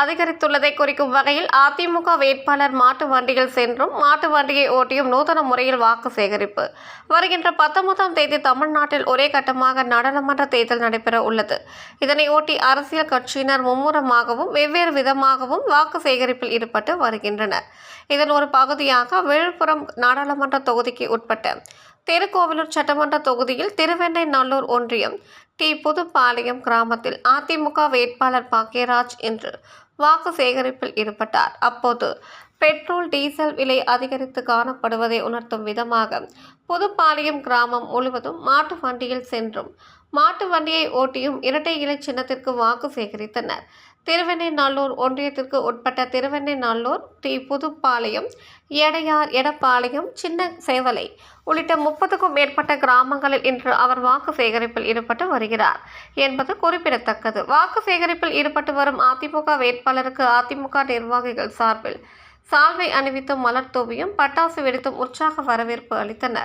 அதிகரித்துள்ளதை குறிக்கும் வகையில் அதிமுக வேட்பாளர் மாட்டு வண்டியில் சென்றும் மாட்டு வண்டியை ஓட்டியும் நூதன முறையில் வாக்கு சேகரிப்பு. வருகின்ற பத்தொன்பதாம் தேதி தமிழ்நாட்டில் ஒரே கட்டமாக நாடாளுமன்ற தேர்தல் நடைபெற உள்ளது. இதனை ஒட்டி அரசியல் கட்சியினர் மும்முரமாகவும் வெவ்வேறு விதமாகவும் வாக்கு சேகரிப்பில் ஈடுபட்டு வருகின்றனர். இதன் ஒரு பகுதியாக விழுப்புரம் நாடாளுமன்ற தொகுதிக்கு உட்பட்ட திருக்கோவிலூர் சட்டமன்ற தொகுதியில் திருவெண்ணை நல்லூர் ஒன்றியம் டி புதுப்பாளையம் கிராமத்தில் அதிமுக வேட்பாளர் பாக்கியராஜ் இன்று வாக்கு சேகரிப்பில் ஈடுபட்டார். அப்போது பெட்ரோல் டீசல் விலை அதிகரித்து காணப்படுவதை உணர்த்தும் விதமாக புதுப்பாளையம் கிராமம் முழுவதும் மாட்டு வண்டியில் சென்றும். மாட்டு வண்டியை ஓட்டியும் இரட்டை இலை சின்னத்திற்கு வாக்கு சேகரித்தனர். திருவெண்ணைநல்லூர் ஒன்றியத்திற்கு உட்பட்ட திருவெண்ணைநல்லூர் டி புதுப்பாளையம் எடையார் எடப்பாளையம் சின்ன சேவலை உள்ளிட்ட முப்பதுக்கும் மேற்பட்ட கிராமங்களில் இன்று அவர் வாக்கு சேகரிப்பில் ஈடுபட்டு வருகிறார் என்பது குறிப்பிடத்தக்கது. வாக்கு சேகரிப்பில் ஈடுபட்டு வரும் அதிமுக வேட்பாளருக்கு அதிமுக நிர்வாகிகள் சார்பில் சால்வை அணிவித்தும் மலர் தூவியும் பட்டாசு வெடித்தும் உற்சாக வரவேற்பு அளித்தனர்.